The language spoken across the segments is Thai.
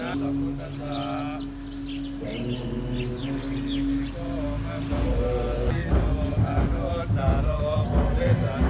นะสัมพุทธัสสะโกมะโมติโนอะโรตาโรปุเรสา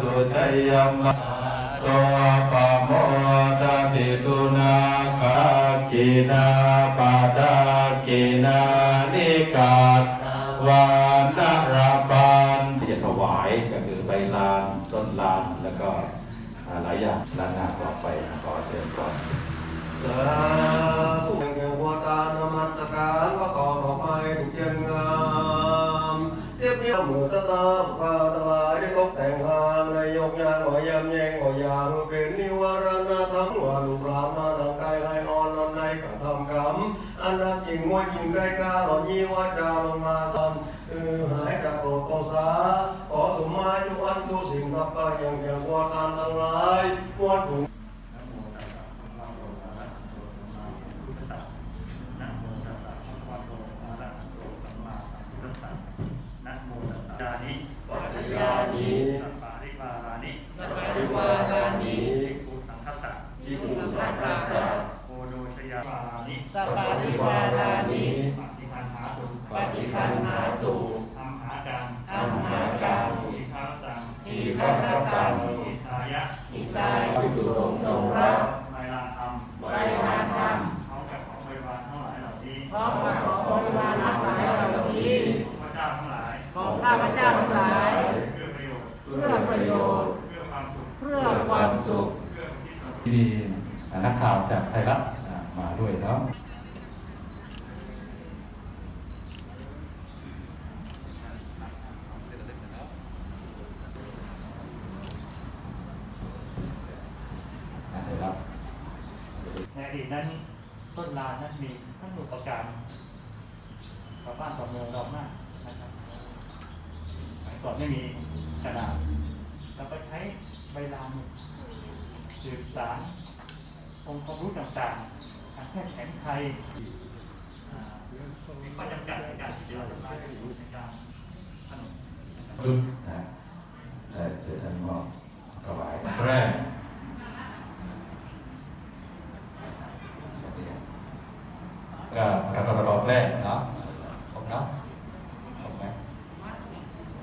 สุจยมะตัวปะโมตะปิสุนาคากิ นาปะดากินานิกาตวานาราปันที่จะถวายก็คือใบลานต้นลานแล้วก็หลายอย่างด้านหน้าต่อไปขอเชิญก่อนสาธุแห่งวัวตานมัสการก็ขอดอไม้ถูกเทียนงามเสียบเยี่ยมมือตาตา อันนาจริงว่าจริงใกล้กาหลงยี่วาจาลงมาทำเออหายจากโกรธโกสาขอสมมาทุกอันทุกสิ่งทับกาอย่างแข็งวัวตานทั้งหลายวัวถูก นะโมตัสสะภะคะวะโตอะระหะโตสัมมาสัมพุทธัสสะนะโมตัสสะภะคะวะโตอะระหะโตสัมมาสัมพุทธัสสะนะโมตัสสะยานิปัจจยานิสัพปาริวารานิ สัพปาริวารานิ ภิกขุสังฆัสสะ ภิกขุสังฆัสสะ โอโดชยาวารานิ สัพปาริวารานิ ปฏิคันหาตุ ปฏิคันหาตุ อัมหากัง อัมหากัง ทีฆาตัง ทีฆาตัง อิทายะ อิตายภิกษุสงฆ์จงรับ ไมลานธรรม ไว้ลานธรรม พร้อมกับของบริวารทั้งหลายเหล่านี้ พร้อมกับของบริวารทั้งหลายเหล่านี้พระเจ้าทั้งหลายของข้าพเจ้าทั้งหลาย เพื่อประโยชน์เพื่อประโยชน์ เพื่อความสุขเพื่อความสุขเพื่อที่สุดที่มีนักข่าวจากไทยรัฐมาด้วยเนาะไทยรัฐในอดีตนั้นต้นลานนั้นมี ทั้งอุปการชาวบ้านชาวเมืองเรามากนะครับสมัยก่อนไม่มีกระดาษเราไปใช้ใบลานสื่อสารองค์ความรู้ต่างๆทางแพทย์แผนไทยมีข้อจำกัดในการที่จะทำลายในการสนุนะครับแต่เสร็จแล้วก็ถวายแรก ก็การประกอบแรกเนาะผมเนาะผมไหม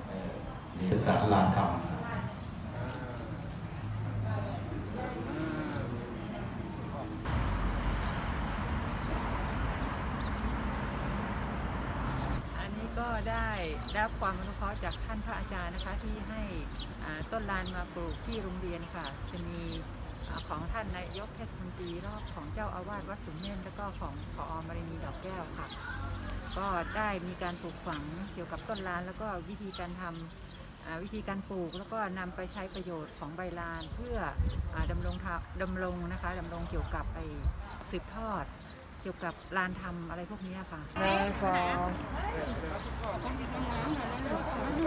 เออนี่ศึกษาลานธรรมอันนี้ก็ได้รับความอนุเคราะห์จากท่านพระอาจารย์นะคะที่ให้ต้นลานมาปลูกที่โรงเรียนค่ะ จะมี ของท่านนายกเทศมนตรีแล้วก็ของเจ้าอาวาสวัดสุมเม่นแล้วก็ของพอมารินีดอกแก้วค่ะ ก็ได้มีการปลูกฝังเกี่ยวกับต้นลาน แล้วก็วิธีการทำอ่าวิธีการปลูกแล้วก็นำไปใช้ประโยชน์ของใบลานเพื่ออาดำรงทะดำรงนะคะดำรงเกี่ยวกับไปสืบทอด เกี่ยวกับลานทำอะไรพวกนี้ค่ะแม่ฟอง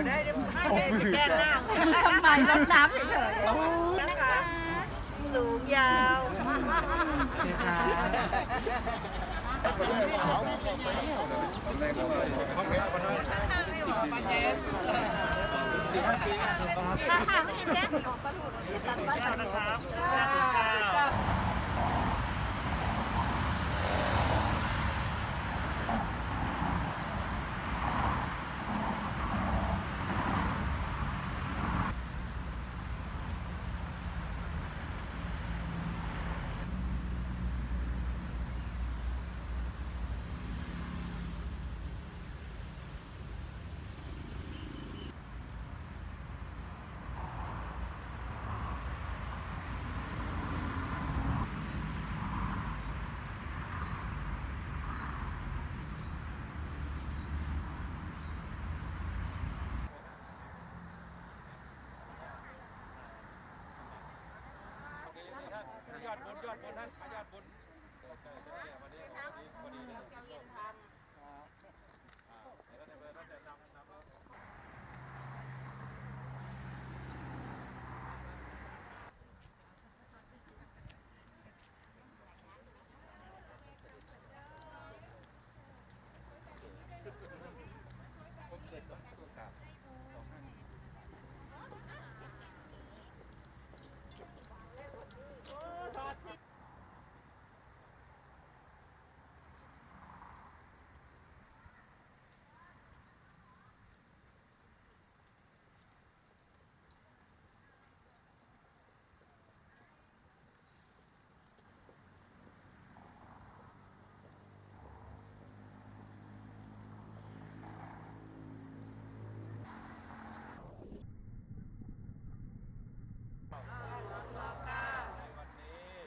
ได้แก้หน้าทำไมรดน้ำเฉยนะคะ สูงยาว ยอดบนยอดบนท่านยอดบนวันนี้วันนี้วันนี้แล้วแต่เบอร์แล้วแต่นำนำ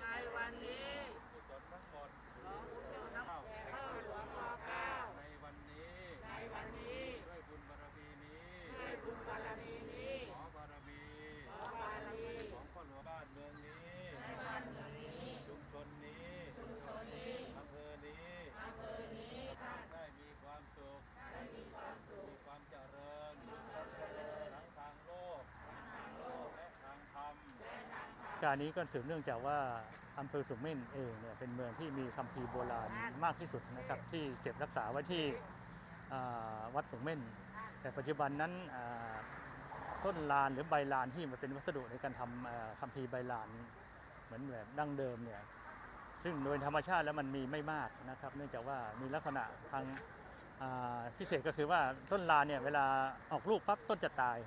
ในวันนี้ กุศลทั้งหมด หลวงปู่เจ้าน้ำแก่ข้าหลวงรอเก้า ในวันนี้ ในวันนี้ ด้วยบุญบารมีนี้ ด้วยบุญบารมีนี้ ขอบารมี ขอบารมี ของพ่อหลวงบ้านเมืองนี้ ในบ้านเมืองนี้ ชุมชนนี้ ชุมชนนี้ อำเภอนี้ อำเภอนี้ท่าน ได้มีความสุข ได้มีความสุข มีความเจริญ มีความเจริญ ทั้งทางโลก ทางโลก และทางธรรม และทางธรรม การนี้ก็สืบเนื่องจากว่าอำเภอสุมเม่นเองเนี่ยเป็นเมืองที่มีคัมภีร์โบราณมากที่สุดนะครับที่เก็บรักษาไว้ที่อ่าวัดสุมเม่น แต่ปัจจุบันนั้นอ่าต้นลานหรือใบลานที่มันเป็นวัสดุในการทำอ่าคัมภีร์ใบลานเหมือนแบบดั้งเดิมเนี่ยซึ่งโดยธรรมชาติแล้วมันมีไม่มากนะครับ เนื่องจากว่ามีลักษณะทางอ่าพิเศษก็คือว่าต้นลานเนี่ยเวลาออกลูกปั๊บต้นจะตาย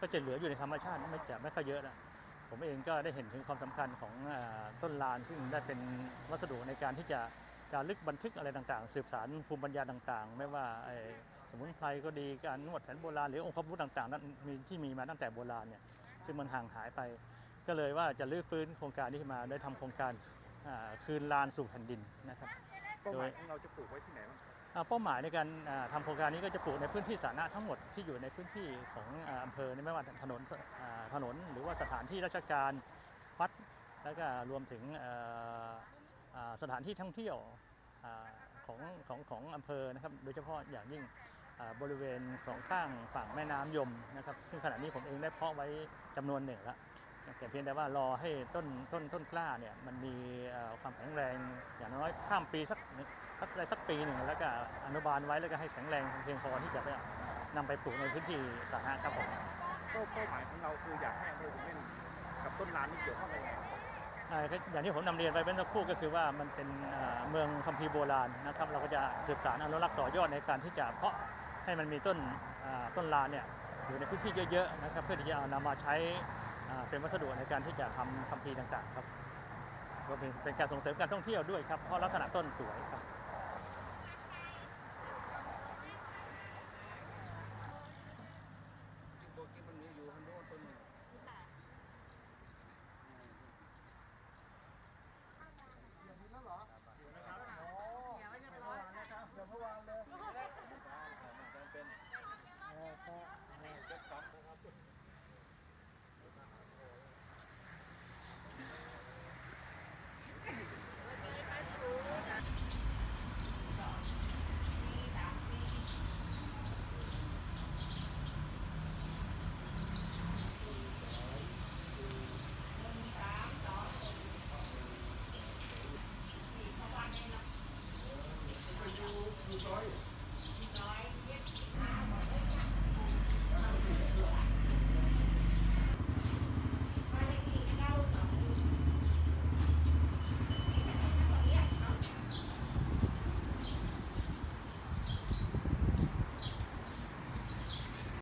ก็จะเหลืออยู่ในธรรมชาติไม่จะไม่ค่อยเยอะนะ ผมเองก็ได้เห็นถึงความสำคัญของเออต้นลานซึ่งได้เป็นวัสดุในการที่จะจารึกบันทึกอะไรต่างๆ สืบสารภูมิปัญญาต่างๆ ไม่ว่าไอ้สมุนไพรก็ดีการนวดแผนโบราณหรือองค์ความรู้ต่างๆนั้นมีที่มีมาตั้งแต่โบราณเนี่ยซึ่งมันห่างหายไป ก็เลยว่าจะรื้อฟื้นโครงการนี้ขึ้นมาได้ทำโครงการอ่าคืนลานสู่แผ่นดินนะครับเป้าหมายของเราจะปลูกไว้ที่ไหนบ้างครับอ่า เป้าหมายในการอ่าทำโครงการนี้ก็จะปลูกในพื้นที่สาธารณะทั้งหมดที่อยู่ในพื้นที่ของอ่าอำเภอไม่ว่าถนนถนนหรือว่าสถานที่ราชการวัดแล้วก็รวมถึงสถานที่ท่องเที่ยวอของของของอำเภอนะครับโดยเฉพาะอย่างยิ่งบริเวณของข้างฝั่งแม่น้ำยมนะครับซึ่งขณะนี้ผมเองได้เพาะไว้จำนวนหนึ่งแล้วแต่เพียงแต่ว่ารอให้ต้นต้นต้นกล้าเนี่ยมันมีความแข็งแรงอย่างน้อยข้ามปีสัก สักได้สักปีหนึ่งแล้วก็อนุบาลไว้แล้วก็ให้แข็งแรงเพียงพอที่จะไปนำไปปลูกในพื้นที่สาธารณะครับผมเป้าเป้าหมายของเราคืออยากให้อำเภอสุเม่นกับต้นลานนี่เกี่ยวข้องกันยังไงครับเอ่อก็อย่างที่ผมนำเรียนไปเป็นสักครู่ก็คือว่ามันเป็นเอ่อเมืองคัมภีร์โบราณนะครับ เราก็จะสืบสานอนุรักษ์ต่อยอดในการที่จะเพาะให้มันมีต้นอ่าต้นลานเนี่ยอยู่ในพื้นที่เยอะๆนะครับเพื่อที่จะเอานำมาใช้อ่าเป็นวัสดุในการที่จะทำคัมภีร์ต่างๆครับรวมถึงเป็นการส่งเสริมการท่องเที่ยวด้วยครับเพราะลักษณะต้นสวยครับ